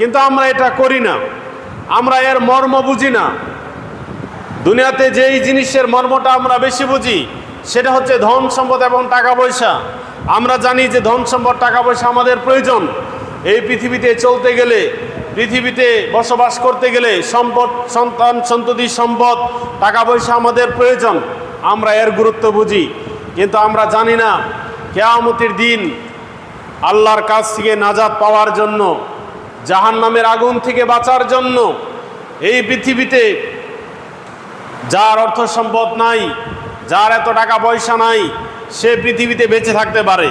কিন্তু আমরা এটা করি না। আমরা এর মর্ম বুঝি না। দুনিয়াতে যেই জিনিসের মর্মটা আমরা বেশি বুঝি, সেটা হচ্ছে ধন সম্পদ এবং টাকা পয়সা। আমরা জানি যে ধন সম্পদ, টাকা পয়সা আমাদের প্রয়োজন। এই পৃথিবীতে চলতে গেলে, পৃথিবীতে বসবাস করতে গেলে সম্পদ, সন্তান, সন্ততি, সম্পদ, টাকা পয়সা আমাদের প্রয়োজন। আমরা এর গুরুত্ব বুঝি। কিন্তু আমরা জানি না, কেয়ামতির দিন আল্লাহর কাছ থেকে নাজাদ পাওয়ার জন্য জাহান নামের আগুন থেকে বাঁচার জন্য এই পৃথিবীতে যার অর্থ সম্পদ নাই, যার এত টাকা পয়সা নাই, সে পৃথিবীতে বেঁচে থাকতে পারে।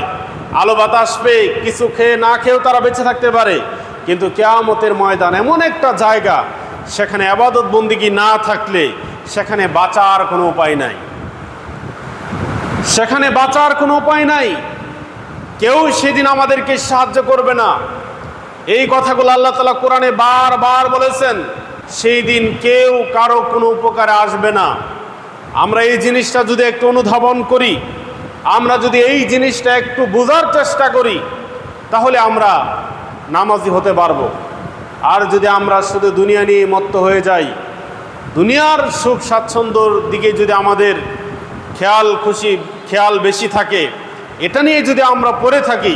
আলো বাতাস পেয়ে কিছু খেয়ে না খেয়েও তারা বেঁচে থাকতে পারে। কিন্তু কেয়ামতের ময়দান এমন একটা জায়গা, সেখানে আবাদত বন্দিগি না থাকলে সেখানে বাঁচার কোনো উপায় নাই। সেখানে বাঁচার কোনো উপায় নাই। কেউ সেদিন আমাদেরকে সাহায্য করবে না। এই কথাগুলো আল্লাহ তালা কোরআনে বারবার বলেছেন, সেই দিন কেউ কারও কোনো উপকারে আসবে না। আমরা এই জিনিসটা যদি একটু অনুধাবন করি, আমরা যদি এই জিনিসটা একটু বোঝার চেষ্টা করি, তাহলে আমরা নামাজি হতে পারব। আর যদি আমরা শুধু দুনিয়া নিয়ে মত্ত হয়ে যাই, দুনিয়ার সুখ স্বাচ্ছন্দ্যর দিকে যদি আমাদের খেয়াল খুশি, খেয়াল বেশি থাকে, এটা নিয়ে যদি আমরা পড়ে থাকি,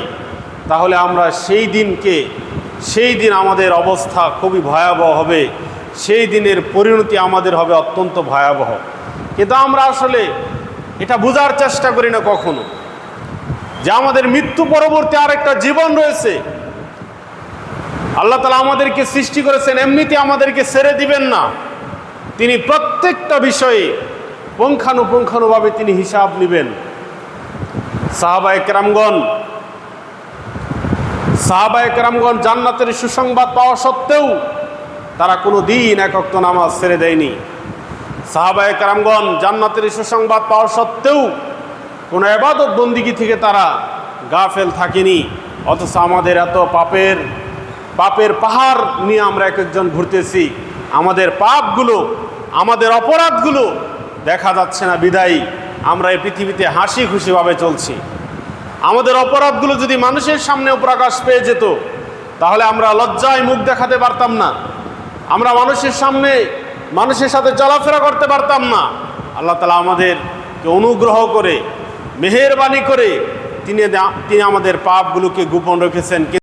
তাহলে আমরা সেই দিনকে সেই দিন আমাদের অবস্থা খুবই ভয়াবহ হবে। সেই দিনের পরিণতি আমাদের হবে অত্যন্ত ভয়াবহ। কিন্তু আমরা আসলে এটা বোঝার চেষ্টা করি না কখনো। যে আমাদের মৃত্যু পরবর্তী আরেকটা জীবন রয়েছে। আল্লাহ তালা আমাদেরকে সৃষ্টি করেছেন, এমনিতে আমাদেরকে ছেড়ে দিবেন না। তিনি প্রত্যেকটা বিষয়ে পুঙ্খানুপুঙ্খানুভাবে তিনি হিসাব নেবেন। সাহাবায় কেরামগণ সাহাবায় কেরামগণ জান্নাতের সুসংবাদ পাওয়া সত্ত্বেও তারা কোনো দিন একক্ত নামাজ ছেড়ে দেয়নি। সাহাবায় কেরামগণ জান্নাতের সুসংবাদ পাওয়া সত্ত্বেও কোনো এবাদত বন্দিগি থেকে তারা গাফেল থাকেনি। অথচ আমাদের এত পাপের পাপের পাহাড় নিয়ে আমরা এক একজন ঘুরতেছি। আমাদের পাপগুলো, আমাদের অপরাধগুলো দেখা যাচ্ছে না বিদায়ী। আমরা এই পৃথিবীতে হাসি খুশিভাবে চলছি। আমাদের অপরাধগুলো যদি মানুষের সামনেও প্রকাশ পেয়ে যেত, তাহলে আমরা লজ্জায় মুখ দেখাতে পারতাম না। আমরা মানুষের সামনে মানুষের সাথে চলাফেরা করতে পারতাম না। আল্লাহ তালা আমাদেরকে অনুগ্রহ করে, মেহেরবানি করে তিনি তিনি আমাদের পাপগুলোকে গোপন রেখেছেন।